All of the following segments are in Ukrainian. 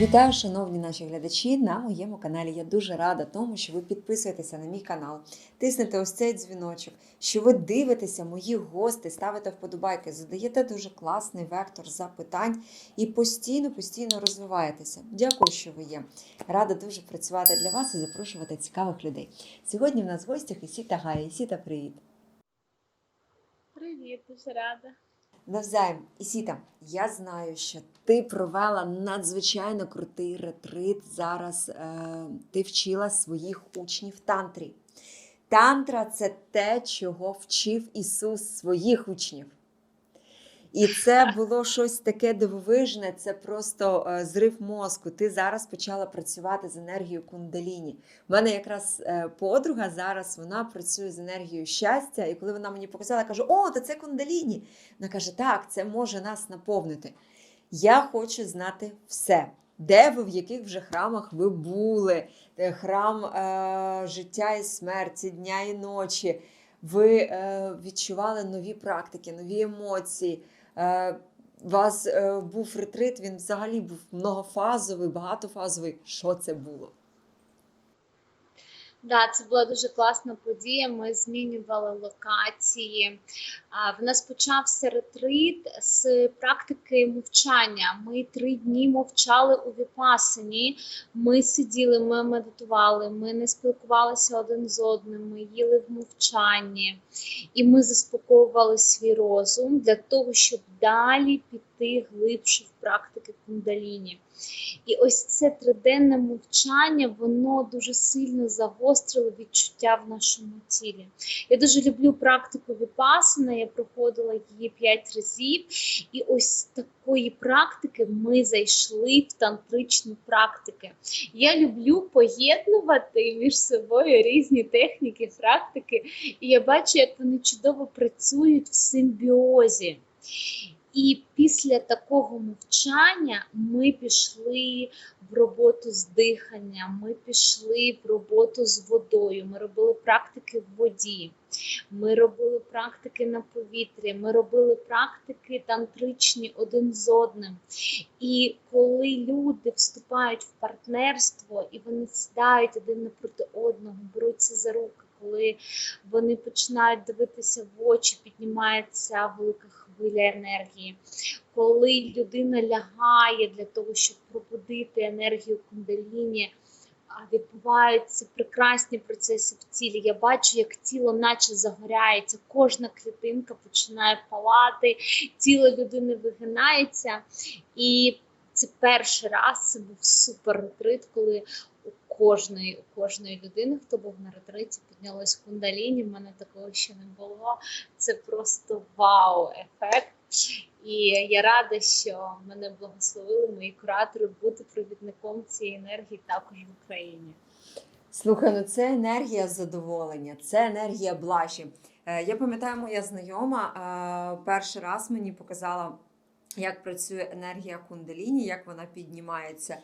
Вітаю, шановні наші глядачі на моєму каналі. Я дуже рада тому, що ви підписуєтеся на мій канал, тиснете ось цей дзвіночок, що ви дивитеся мої гости, ставите вподобайки, задаєте дуже класний вектор запитань і постійно, постійно розвиваєтеся. Дякую, що ви є. Рада дуже працювати для вас і запрошувати цікавих людей. Сьогодні в нас в гостях Ісіта Гая. Ісіта, привіт! Привіт, дуже рада. Навзаєм, Ісіта, я знаю, що ти провела надзвичайно крутий ретрит. Зараз е, ти вчила своїх учнів тантрі. Тантра це те, чого вчив Ісус своїх учнів. І це було щось таке дивовижне, це просто е, зрив мозку. Ти зараз почала працювати з енергією кундаліні. У мене якраз е, подруга зараз вона працює з енергією щастя, і коли вона мені показала, я кажу: О, то це кундаліні. Вона каже: Так, це може нас наповнити. Я хочу знати все. Де ви, в яких вже храмах ви були? Е, Храм е, життя і смерті, дня і ночі. Ви е, відчували нові практики, нові емоції. Е, вас е, був ретрит, він взагалі був многофазовий, багатофазовий. Що це було? Да, це була дуже класна подія. Ми змінювали локації. В нас почався ретрит з практики мовчання. Ми три дні мовчали у віпасані. Ми сиділи, ми медитували, ми не спілкувалися один з одним, ми їли в мовчанні, і ми заспокоювали свій розум для того, щоб далі піти глибше в практики кундаліні. І ось це триденне мовчання, воно дуже сильно загострило відчуття в нашому тілі. Я дуже люблю практику віпасана, я проходила її п'ять разів, і ось такої практики ми зайшли в тантричні практики. Я люблю поєднувати між собою різні техніки, практики, і я бачу, як вони чудово працюють в симбіозі. І після такого мовчання ми пішли в роботу з диханням, ми пішли в роботу з водою, ми робили практики в воді, ми робили практики на повітрі, ми робили практики тантричні один з одним. І коли люди вступають в партнерство і вони сідають один напроти одного, беруться за руки, коли вони починають дивитися в очі, піднімається велика хвиля енергії. Коли людина лягає для того, щоб пробудити енергію кундаліні, відбуваються прекрасні процеси в тілі. Я бачу, як тіло наче загоряється, кожна клітинка починає палати, тіло людини вигинається. І це перший раз це був супер ретрит, коли кожної, у кожної людини, хто був на ретриті, піднялось кундаліні. В мене такого ще не було. Це просто вау-ефект. І я рада, що мене благословили мої куратори бути провідником цієї енергії також в Україні. Слухай, ну це енергія задоволення, це енергія блажі. Е, Я пам'ятаю, моя знайома е, перший раз мені показала, як працює енергія кундаліні, як вона піднімається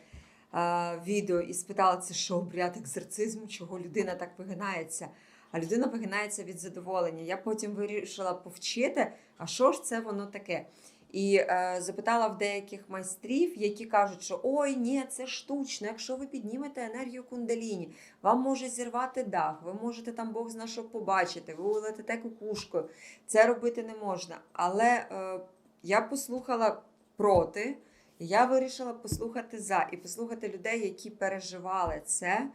відео, і спитала, це що обряд екзорцизму, чого людина так вигинається. А людина вигинається від задоволення. Я потім вирішила повчити, а що ж це воно таке? І е, запитала в деяких майстрів, які кажуть, що ой, ні, це штучно. Якщо ви піднімете енергію кундаліні, вам може зірвати дах, ви можете там Бог зна що побачити, ви улетите кукушкою. Це робити не можна. Але е, я послухала проти, я вирішила послухати за і послухати людей, які переживали це.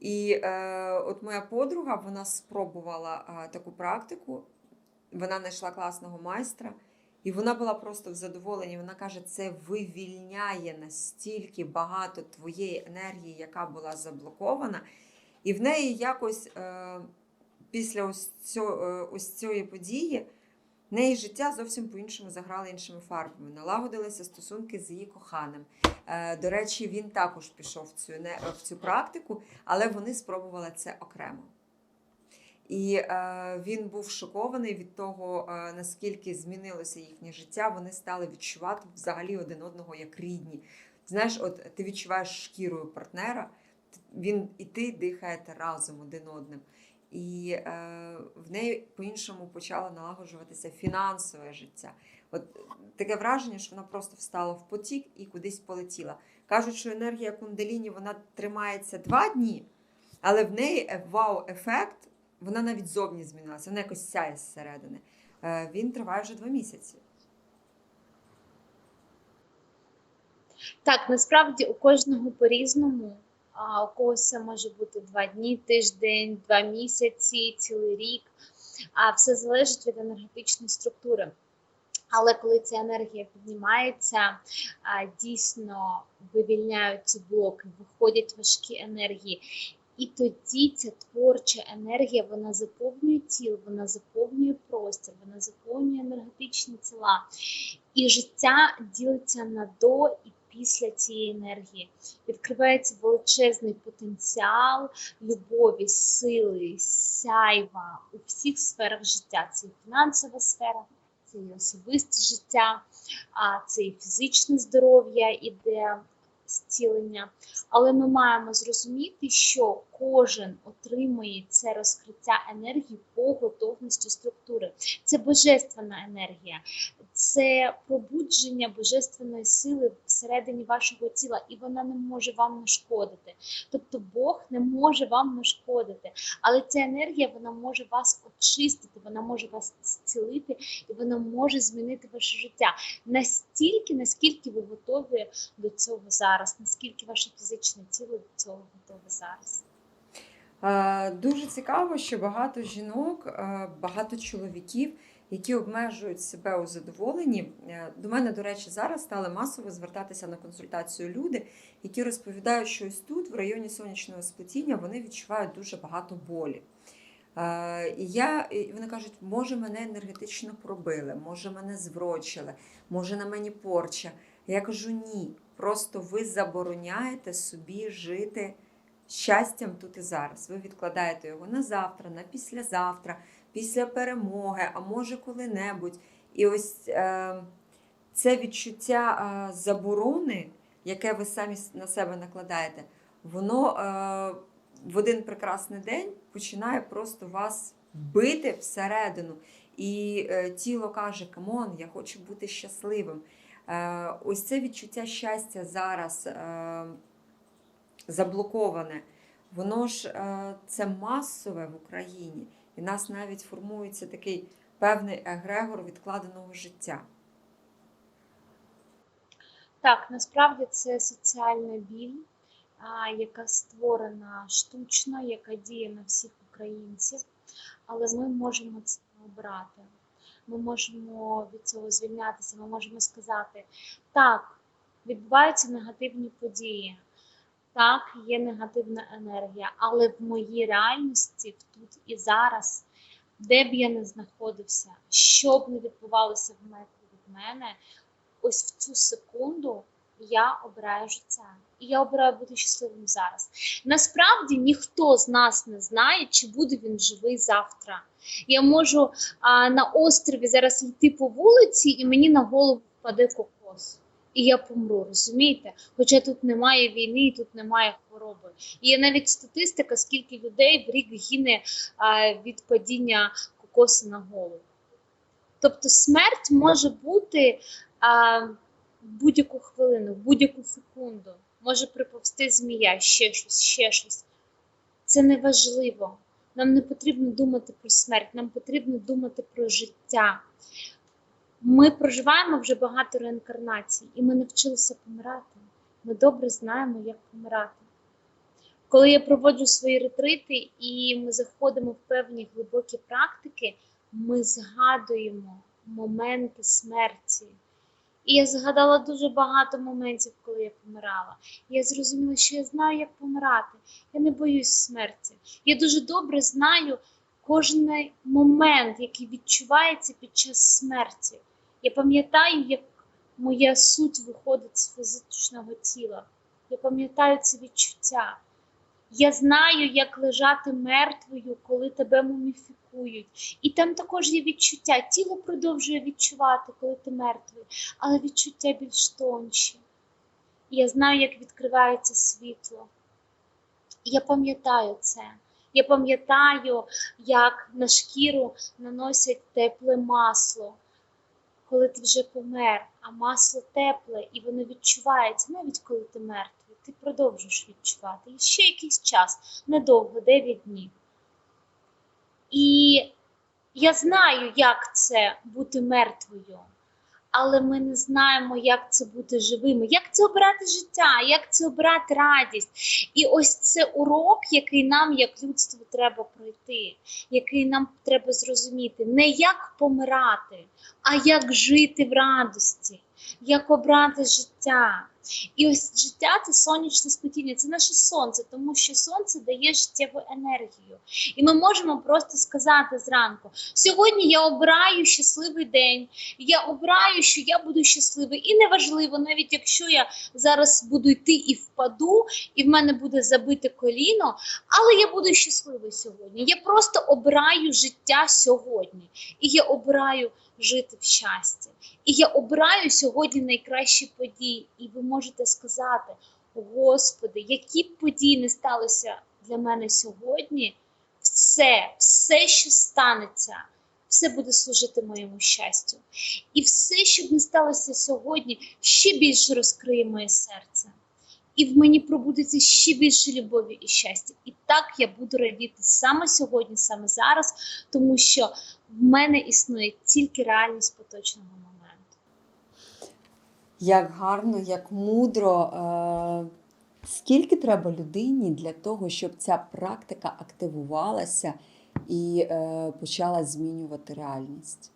І е, от моя подруга вона спробувала е, таку практику, вона знайшла класного майстра. І вона була просто в задоволенні. Вона каже, це вивільняє настільки багато твоєї енергії, яка була заблокована. І в неї якось е, після ось, цього, е, ось цієї події неї життя зовсім по-іншому заграло іншими фарбами. Налагодилися стосунки з її коханим. Е, до речі, він також пішов в цю, не- в цю практику, але вони спробували це окремо. І е, він був шокований від того, е, наскільки змінилося їхнє життя. Вони стали відчувати взагалі один одного як рідні. Знаєш, от ти відчуваєш шкірою партнера, він і ти дихаєте разом один одним. І е, в неї по-іншому почало налагоджуватися фінансове життя. От таке враження, що вона просто встала в потік і кудись полетіла. Кажуть, що енергія кундаліні вона тримається два дні, але в неї е, вау-ефект, вона навіть зовні змінилася, вона якось сяє зсередини. Е, він триває вже два місяці. Так, насправді у кожного по-різному. А у когось це може бути два дні, тиждень, два місяці, цілий рік. А все залежить від енергетичної структури. Але коли ця енергія піднімається, дійсно вивільняються блоки, виходять важкі енергії. І тоді ця творча енергія вона заповнює тіло, вона заповнює простір, вона заповнює енергетичні тіла. І життя ділиться на до і після цієї енергії. Відкривається величезний потенціал любові, сили, сяйва у всіх сферах життя. Це і фінансова сфера, це і особисте життя, а це і фізичне здоров'я, іде зцілення. Але ми маємо зрозуміти, що кожен отримує це розкриття енергії по готовності структури. Це божественна енергія, це пробудження божественної сили всередині вашого тіла, і вона не може вам нашкодити. Тобто Бог не може вам нашкодити, але ця енергія вона може вас очистити, вона може вас зцілити, і вона може змінити ваше життя настільки, наскільки ви готові до цього зараз, наскільки ваше фізичне тіло до цього готове зараз. Е, Дуже цікаво, що багато жінок, е, багато чоловіків, які обмежують себе у задоволенні. Е, До мене, до речі, зараз стали масово звертатися на консультацію люди, які розповідають, що ось тут, в районі сонячного сплетіння, вони відчувають дуже багато болі. І я, і вони кажуть, може мене енергетично пробили, може мене зврочили, може на мені порча. Я кажу, ні, просто ви забороняєте собі жити щастям тут і зараз. Ви відкладаєте його на завтра, на післязавтра, після перемоги, а може коли-небудь. І ось е, це відчуття е, заборони, яке ви самі на себе накладаєте, воно е, в один прекрасний день починає просто вас бити всередину. І е, тіло каже: Камон, я хочу бути щасливим. Е, ось це відчуття щастя зараз. Е, заблоковане, воно ж е, це масове в Україні, і в нас навіть формується такий певний егрегор відкладеного життя. Так, насправді це соціальна біль, яка створена штучно, яка діє на всіх українців, але ми можемо це обрати. Ми можемо від цього звільнятися, ми можемо сказати, так, відбуваються негативні події, так, є негативна енергія, але в моїй реальності, тут і зараз, де б я не знаходився, що б не відбувалося в метрі від мене, ось в цю секунду я обираю життя. І я обираю бути щасливим зараз. Насправді ніхто з нас не знає, чи буде він живий завтра. Я можу а, на острові зараз йти по вулиці, і мені на голову впаде кокос. І я помру, розумієте? Хоча тут немає війни, і тут немає хвороби. І є навіть статистика, скільки людей в рік гине а, від падіння кокосу на голову. Тобто смерть може бути а, в будь-яку хвилину, в будь-яку секунду. Може приповзти змія, ще щось, ще щось. Це не важливо. Нам не потрібно думати про смерть, нам потрібно думати про життя. Ми проживаємо вже багато реінкарнацій, і ми навчилися помирати. Ми добре знаємо, як помирати. Коли я проводжу свої ретрити і ми заходимо в певні глибокі практики, ми згадуємо моменти смерті. І я згадала дуже багато моментів, коли я помирала. Я зрозуміла, що я знаю, як помирати. Я не боюсь смерті. Я дуже добре знаю кожен момент, який відчувається під час смерті. Я пам'ятаю, як моя суть виходить з фізичного тіла. Я пам'ятаю це відчуття. Я знаю, як лежати мертвою, коли тебе муміфікують. І там також є відчуття. Тіло продовжує відчувати, коли ти мертвий, але відчуття більш тонші. Я знаю, як відкривається світло. Я пам'ятаю це. Я пам'ятаю, як на шкіру наносять тепле масло, коли ти вже помер, а масло тепле, і воно відчувається, навіть коли ти мертвий, ти продовжуєш відчувати. Ще якийсь час, недовго, 9 днів. І я знаю, як це бути мертвою, але ми не знаємо, як це бути живими, як це обирати життя, як це обирати радість. І ось це урок, який нам, як людству, треба пройти, який нам треба зрозуміти, не як помирати, а як жити в радості, як обрати життя. І ось життя це сонячне сплетіння, це наше сонце, тому що сонце дає життєву енергію. І ми можемо просто сказати зранку: сьогодні я обираю щасливий день, я обираю, що я буду щасливий. І неважливо, навіть якщо я зараз буду йти і впаду, і в мене буде забите коліно, але я буду щасливий сьогодні. Я просто обираю життя сьогодні. І я обираю жити в щасті. І я обираю сьогодні найкращі події. І ви можете сказати: Господи, які б події не сталося для мене сьогодні, все, все, що станеться, все буде служити моєму щастю. І все, що б не сталося сьогодні, ще більше розкриє моє серце. І в мені пробудеться ще більше любові і щастя. І так я буду радіти саме сьогодні, саме зараз, тому що в мене існує тільки реальність поточного моменту. Як гарно, як мудро. Е, Скільки треба людині для того, щоб ця практика активувалася і е, почала змінювати реальність?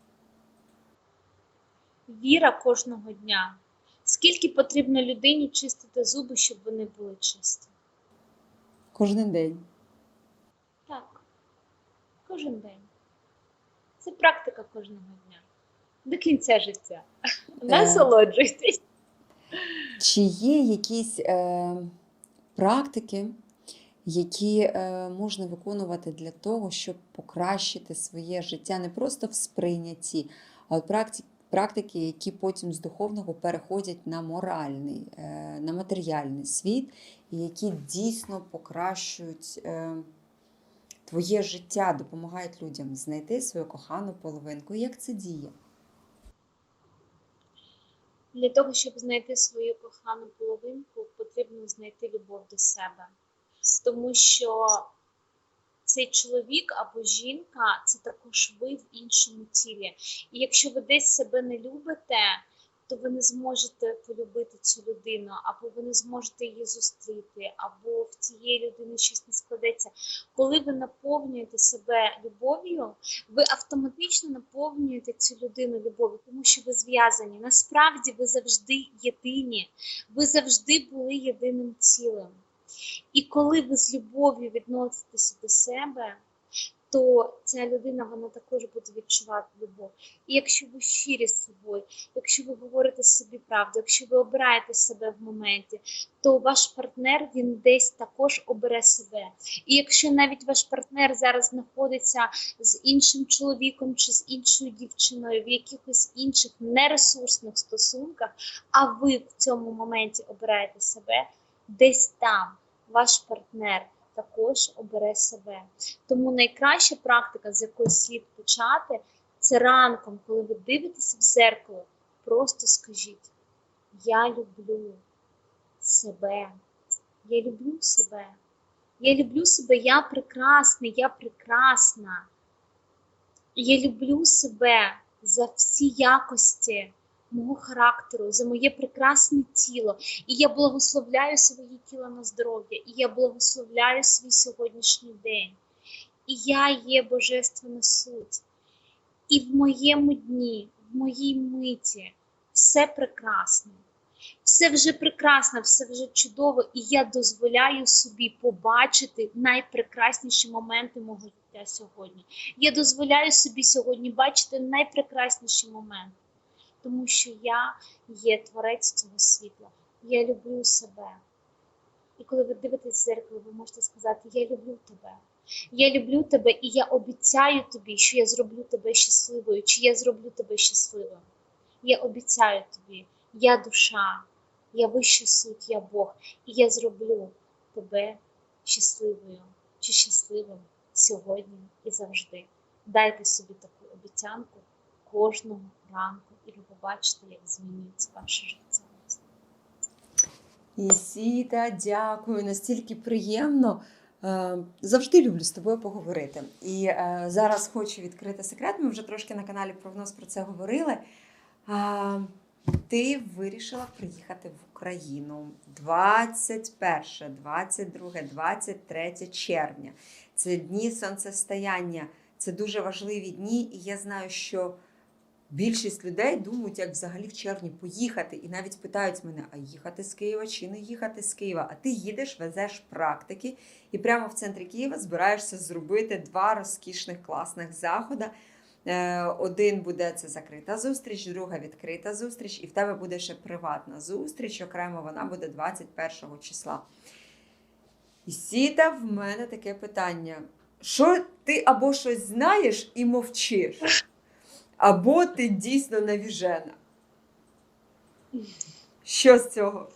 Віра кожного дня. Скільки потрібно людині чистити зуби, щоб вони були чисті? Кожен день. Так, кожен день. Це практика кожного дня. До кінця життя. Насолоджуйтесь. Чи є якісь е, практики, які е, можна виконувати для того, щоб покращити своє життя не просто в сприйнятті, а от практи- практики, які потім з духовного переходять на моральний, е, на матеріальний світ, і які дійсно покращують е, твоє життя, допомагають людям знайти свою кохану половинку. Як це діє? Для того, щоб знайти свою кохану половинку, потрібно знайти любов до себе. Тому що цей чоловік або жінка це також ви в іншому тілі. І якщо ви десь себе не любите, то ви не зможете полюбити цю людину, або ви не зможете її зустріти, або в цієї людини щось не складеться. Коли ви наповнюєте себе любов'ю, ви автоматично наповнюєте цю людину любов'ю, тому що ви зв'язані. Насправді ви завжди єдині, ви завжди були єдиним цілим. І коли ви з любов'ю відноситеся до себе, то ця людина вона також буде відчувати любов. І якщо ви щирі з собою, якщо ви говорите собі правду, якщо ви обираєте себе в моменті, то ваш партнер він десь також обере себе. І якщо навіть ваш партнер зараз знаходиться з іншим чоловіком чи з іншою дівчиною в якихось інших нересурсних стосунках, а ви в цьому моменті обираєте себе, десь там ваш партнер також обере себе. Тому найкраща практика, з якої слід почати, це ранком, коли ви дивитеся в зеркало, просто скажіть: Я люблю себе, я люблю себе, я люблю себе, я прекрасний, я прекрасна. Я люблю себе за всі якості мого характеру, за моє прекрасне тіло. І я благословляю своє тіло на здоров'я, і я благословляю свій сьогоднішній день. І я є Божественна суть. І в моєму дні, в моїй миті все прекрасно. Все вже прекрасно, все вже чудово, і я дозволяю собі побачити найпрекрасніші моменти мого життя сьогодні. Я дозволяю собі сьогодні бачити найпрекрасніші моменти тому що я є творець цього світла. Я люблю себе. І коли ви дивитесь в зеркало, ви можете сказати: Я люблю тебе. Я люблю тебе, і я обіцяю тобі, що я зроблю тебе щасливою, чи я зроблю тебе щасливим. Я обіцяю тобі, я душа, я вища суть, я Бог, і я зроблю тебе щасливою. чи щасливим сьогодні і завжди. Дайте собі таку обіцянку кожного ранку, і ви побачите, як змінюється ваше життя. Ісіта, дякую, настільки приємно. Е, Завжди люблю з тобою поговорити. І е, зараз хочу відкрити секрет. Ми вже трошки на каналі Прогноз про це говорили. Ти вирішила приїхати в Україну 21, 22, 23 червня. Це дні сонцестояння. Це дуже важливі дні, і я знаю, що більшість людей думають, як взагалі в червні поїхати, і навіть питають мене, а їхати з Києва чи не їхати з Києва? А ти їдеш, везеш практики, і прямо в центрі Києва збираєшся зробити два розкішних класних заходи. Е, Один буде це закрита зустріч, друга відкрита зустріч, і в тебе буде ще приватна зустріч. Окремо вона буде 21 числа. І сіта в мене таке питання: що ти або щось знаєш і мовчиш, або ти дійсно навіжена? Що з цього?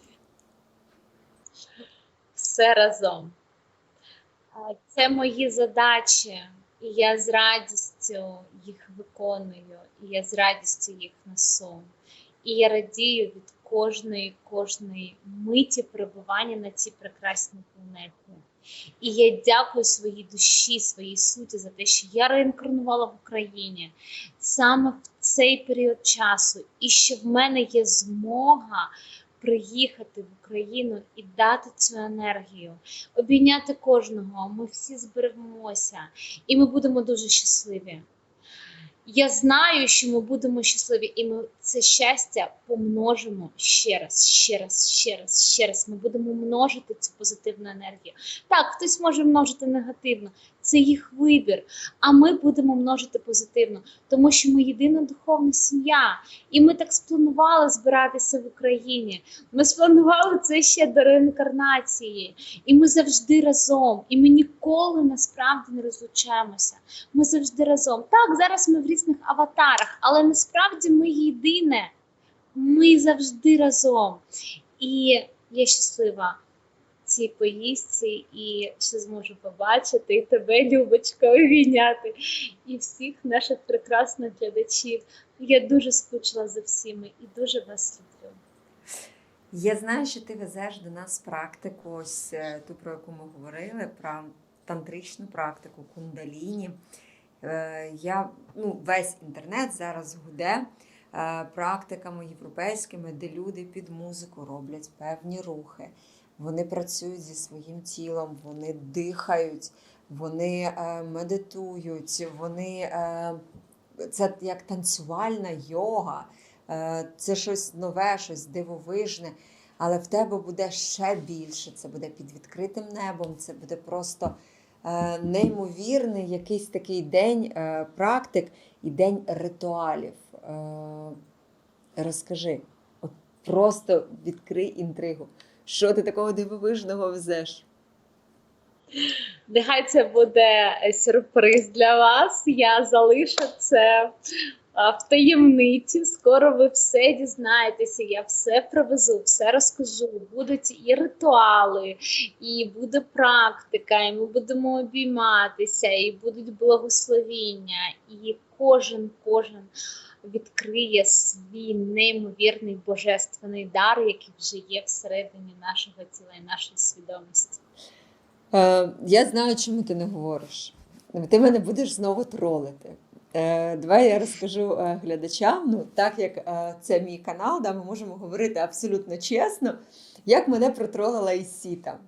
Все разом. Це мої задачі, і я з радістю їх виконую, і я з радістю їх несу. І я радію від кожної кожної миті перебування на цій прекрасній планеті. І я дякую своїй душі, своїй суті за те, що я реінкарнувала в Україні саме в цей період часу, і що в мене є змога приїхати в Україну і дати цю енергію, обійняти кожного. Ми всі зберемося, і ми будемо дуже щасливі. Я знаю, що ми будемо щасливі, і ми це щастя помножимо ще раз, ще раз, ще раз, ще раз. Ми будемо множити цю позитивну енергію. Так, хтось може множити негативно, це їх вибір. А ми будемо множити позитивно, тому що ми єдина духовна сім'я, і ми так спланували збиратися в Україні. Ми спланували це ще до реінкарнації, і ми завжди разом. І ми ніколи насправді не розлучаємося. Ми завжди разом. Так, зараз ми в різних аватарах, але насправді ми єдине. Ми завжди разом. І я щаслива цій поїздці, і що зможу побачити і тебе, Любочка, обійняти, і всіх наших прекрасних глядачів. Я дуже скучила за всіми і дуже вас люблю. Я знаю, що ти везеш до нас практику, ось е, ту, про яку ми говорили, про тантричну практику кундаліні. Е, Я, ну, весь інтернет зараз гуде е, практиками європейськими, де люди під музику роблять певні рухи. Вони працюють зі своїм тілом, вони дихають, вони е, медитують, вони е, це як танцювальна йога. Е, Це щось нове, щось дивовижне, але в тебе буде ще більше. Це буде під відкритим небом, це буде просто неймовірний якийсь такий день практик і день ритуалів. Розкажи, просто відкрий інтригу. Що ти такого дивовижного везеш? Нехай це буде е, сюрприз для вас. Я залишу це в таємниці. Скоро ви все дізнаєтеся. Я все привезу, все розкажу. Будуть і ритуали, і буде практика, і ми будемо обійматися, і будуть благословіння. І кожен, кожен відкриє свій неймовірний божественний дар, який вже є всередині нашого тіла і нашої свідомості. Е, я знаю, чому ти не говориш. Ти мене будеш знову тролити. Е, давай я розкажу е, глядачам. Ну, так як е, це мій канал, да, ми можемо говорити абсолютно чесно, як мене протролила Ісіта.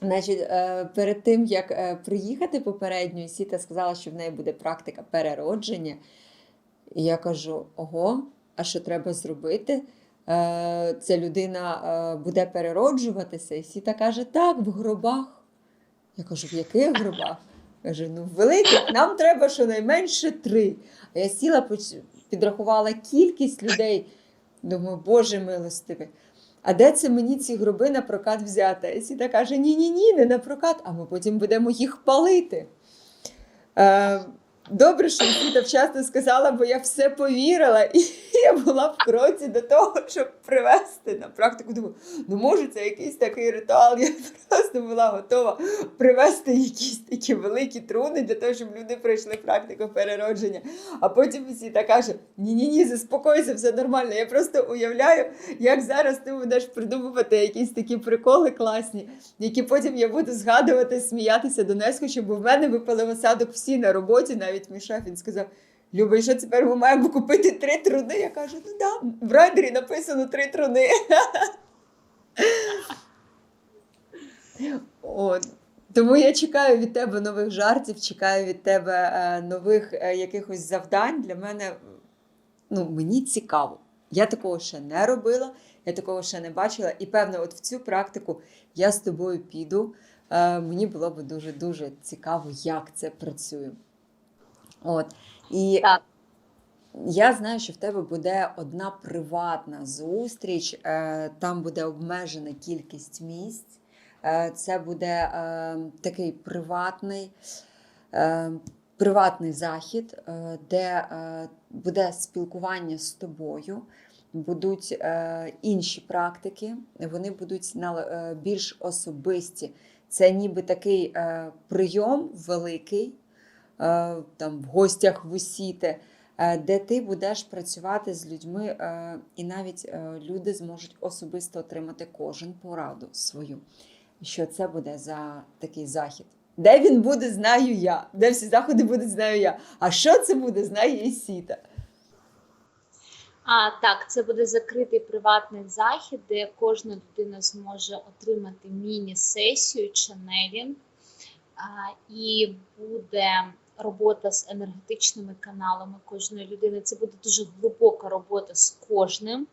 Значить, перед тим, як приїхати попередньо, Ісіта сказала, що в неї буде практика переродження. І я кажу: ого, а що треба зробити? Е, Ця людина е, буде перероджуватися. І Сіта каже, так, в гробах. Я кажу, в яких гробах? Каже, ну в великих нам треба щонайменше три. А я сіла, підрахувала кількість людей. Думаю, Боже милостивий. А де це мені ці гроби на прокат взяти? І Сіта каже: ні, ні, ні, не на прокат, а ми потім будемо їх палити. Е, добре, що Сіта вчасно сказала, бо я все повірила і, я була в кроці до того, щоб привести на практику. Думаю, ну може це якийсь такий ритуал. Я просто була готова привести якісь такі великі труни для того, щоб люди пройшли практику переродження. А потім всі та каже: ні-ні, ні, заспокойся, все нормально. Я просто уявляю, як зараз ти будеш придумувати якісь такі приколи класні, які потім я буду згадувати, сміятися до нескочу, бо в мене випали осадок всі на роботі, навіть мій шеф він сказав. Люба, що тепер ми маємо купити три труни? Я кажу, ну да, в райдері написано три труни. От. Тому я чекаю від тебе нових жартів, чекаю від тебе е, нових е, якихось завдань. Для мене ну, мені цікаво. Я такого ще не робила, я такого ще не бачила. І певно, от в цю практику я з тобою піду. Е, мені було б дуже дуже цікаво, як це працює. От. І Так. я знаю, що в тебе буде одна приватна зустріч, е, там буде обмежена кількість місць. Е, Це буде е, такий приватний, приватний захід, де буде спілкування з тобою. Будуть інші практики, вони будуть більш особисті. Це ніби такий прийом великий, там в гостях в Усіте, е, де ти будеш працювати з людьми, е, і навіть е, люди зможуть особисто отримати кожен пораду свою. Що це буде за такий захід? Де він буде, знаю я. Де всі заходи будуть, знаю я. А що це буде, знає і сіта. А, так, це буде закритий приватний захід, де кожна людина зможе отримати міні-сесію ченелінг, і буде робота з енергетичними каналами кожної людини. Це буде дуже глибока робота з кожним,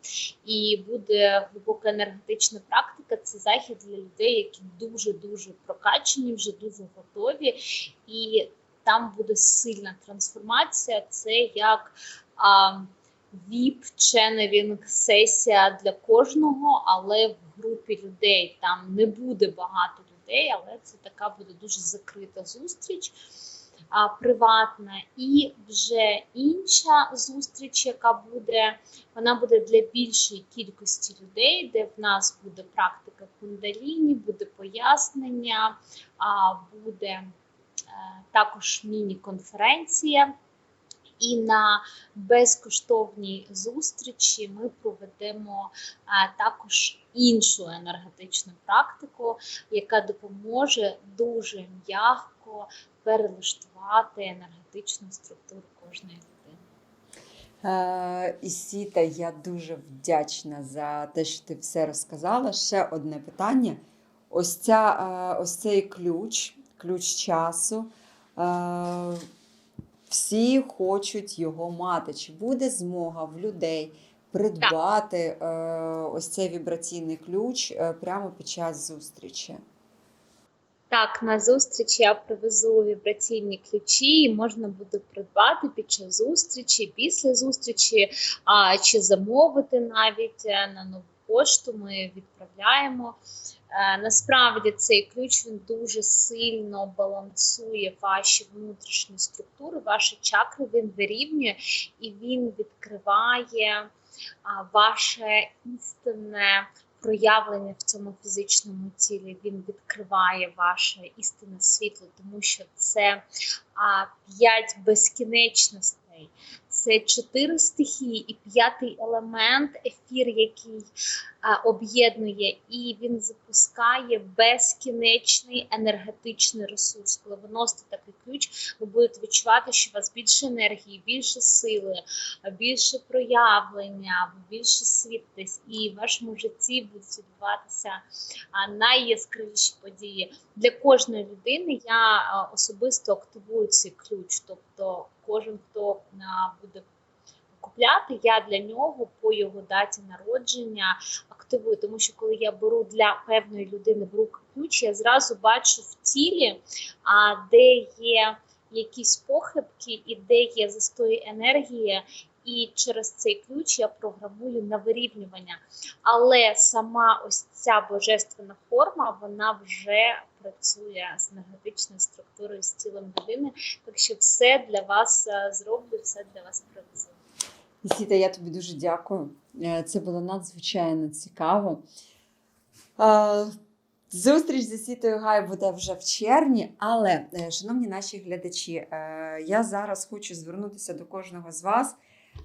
і буде глибока енергетична практика. Це захід для людей, які дуже дуже прокачені, вже дуже готові, і там буде сильна трансформація. Це як а, vip ченелінг сесія для кожного, але в групі людей там не буде багато людей, але це така буде дуже закрита зустріч. Приватна, і вже інша зустріч, яка буде, вона буде для більшої кількості людей, де в нас буде практика кундаліні, буде пояснення, буде е, також міні-конференція. І на безкоштовній зустрічі ми проведемо також іншу енергетичну практику, яка допоможе дуже м'яко перелаштувати енергетичну структуру кожної людини. Е, Ісіта, я дуже вдячна за те, що ти все розказала. Ще одне питання. Ось, ця, е, ось цей ключ, ключ часу. е, Всі хочуть його мати. Чи буде змога в людей придбати е, ось цей вібраційний ключ е, прямо під час зустрічі? Так, на зустрічі я привезу вібраційні ключі, і можна буде придбати під час зустрічі, після зустрічі, а, чи замовити навіть е, на нову пошту. Ми відправляємо. Насправді цей ключ він дуже сильно балансує ваші внутрішні структури, ваші чакри. Він вирівнює і він відкриває ваше істинне проявлення в цьому фізичному тілі. Він відкриває ваше істинне світло, тому що це п'ять безкінечностей. Це чотири стихії і п'ятий елемент, ефір, який об'єднує, і він запускає безкінечний енергетичний ресурс. Коли ви носите такий ключ, ви будете відчувати, що у вас більше енергії, більше сили, більше проявлення, більше світитесь, і в вашому житті будуть відбуватися найяскравіші події. Для кожної людини я особисто активую цей ключ. Тобто, кожен, хто буде купляти, я для нього по його даті народження активую. Тому що коли я беру для певної людини в руки ключ, я зразу бачу в тілі, де є якісь похибки і де є застої енергії. І через цей ключ я програмую на вирівнювання. Але сама ось ця божественна форма, вона вже працює з енергетичною структурою, з тілом людини. Так що все для вас е, зроблю, все для вас привезу. Ісіта, я тобі дуже дякую. Е, Це було надзвичайно цікаво. Е, Зустріч з Ісітою Гай буде вже в червні, але, шановні наші глядачі, я зараз хочу звернутися до кожного з вас.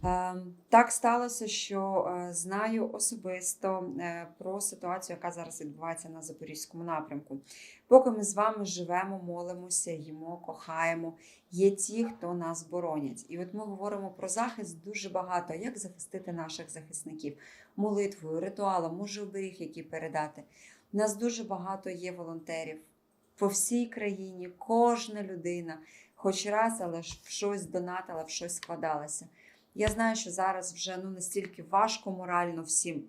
Е, Так сталося, що е, знаю особисто е, про ситуацію, яка зараз відбувається на Запорізькому напрямку. Поки ми з вами живемо, молимося, їмо, кохаємо, є ті, хто нас боронять. І от ми говоримо про захист дуже багато, як захистити наших захисників молитвою, ритуалом, може оберіг, який передати. У нас дуже багато є волонтерів по всій країні, кожна людина, хоч раз, але в щось донатила, в щось складалася. Я знаю, що зараз вже ну, настільки важко морально всім.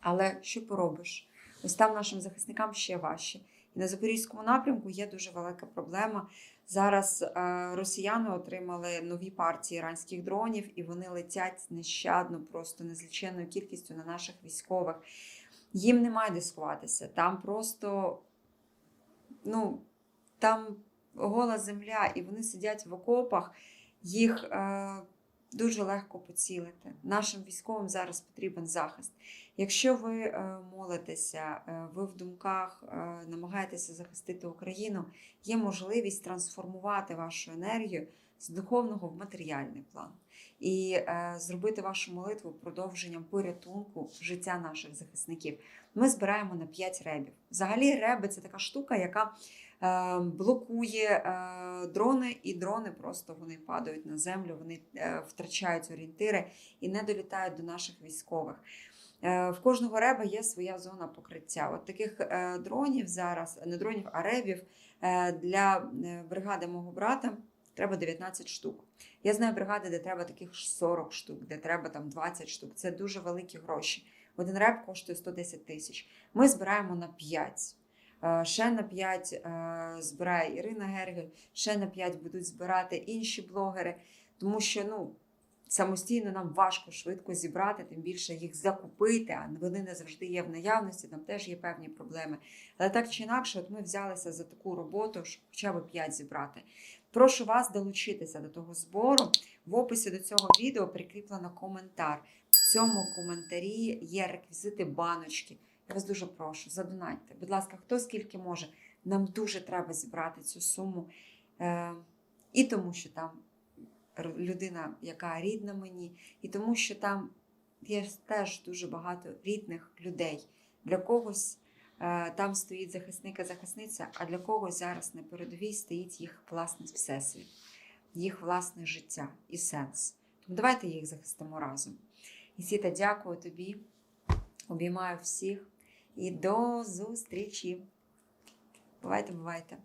Але що поробиш? Ось там нашим захисникам ще важче. І на Запорізькому напрямку є дуже велика проблема. Зараз е, росіяни отримали нові партії іранських дронів, і вони летять нещадно, просто незліченною кількістю на наших військових. Їм немає де сховатися. Там просто ну, там гола земля, і вони сидять в окопах, їх е, дуже легко поцілити. Нашим військовим зараз потрібен захист. Якщо ви е, молитеся, е, ви в думках е, намагаєтеся захистити Україну, є можливість трансформувати вашу енергію з духовного в матеріальний план і зробити вашу молитву продовженням порятунку життя наших захисників. Ми збираємо на 5 ребів. Взагалі, реби це така штука, яка блокує е, дрони, і дрони просто вони падають на землю, вони е, втрачають орієнтири і не долітають до наших військових. Е, В кожного реба є своя зона покриття. От таких дронів зараз, не дронів, а ребів для бригади мого брата треба 19 штук. Я знаю бригади, де треба таких 40 штук, де треба там 20 штук. Це дуже великі гроші. Один реп коштує 110 тисяч. Ми збираємо на 5. Е, Ще на 5 е, збирає Ірина Гергель, ще на 5 будуть збирати інші блогери, тому що ну, самостійно нам важко швидко зібрати, тим більше їх закупити, а вони не завжди є в наявності, там теж є певні проблеми. Але так чи інакше, от ми взялися за таку роботу, щоб хоча б 5 зібрати. Прошу вас долучитися до того збору. В описі до цього відео прикріплено коментар. В цьому коментарі є реквізити баночки. Я вас дуже прошу, задонатьте. Будь ласка, хто скільки може. Нам дуже треба зібрати цю суму. Е, і тому, що там людина, яка рідна мені, і тому, що там є теж дуже багато рідних людей. Для когось е, там стоїть захисник і захисниця, а для когось зараз на передовій стоїть їх власний всесвіт, їх власне життя і сенс. Тому давайте їх захистимо разом. Ісіта, дякую тобі. Обіймаю всіх і до зустрічі. Бувайте, бувайте.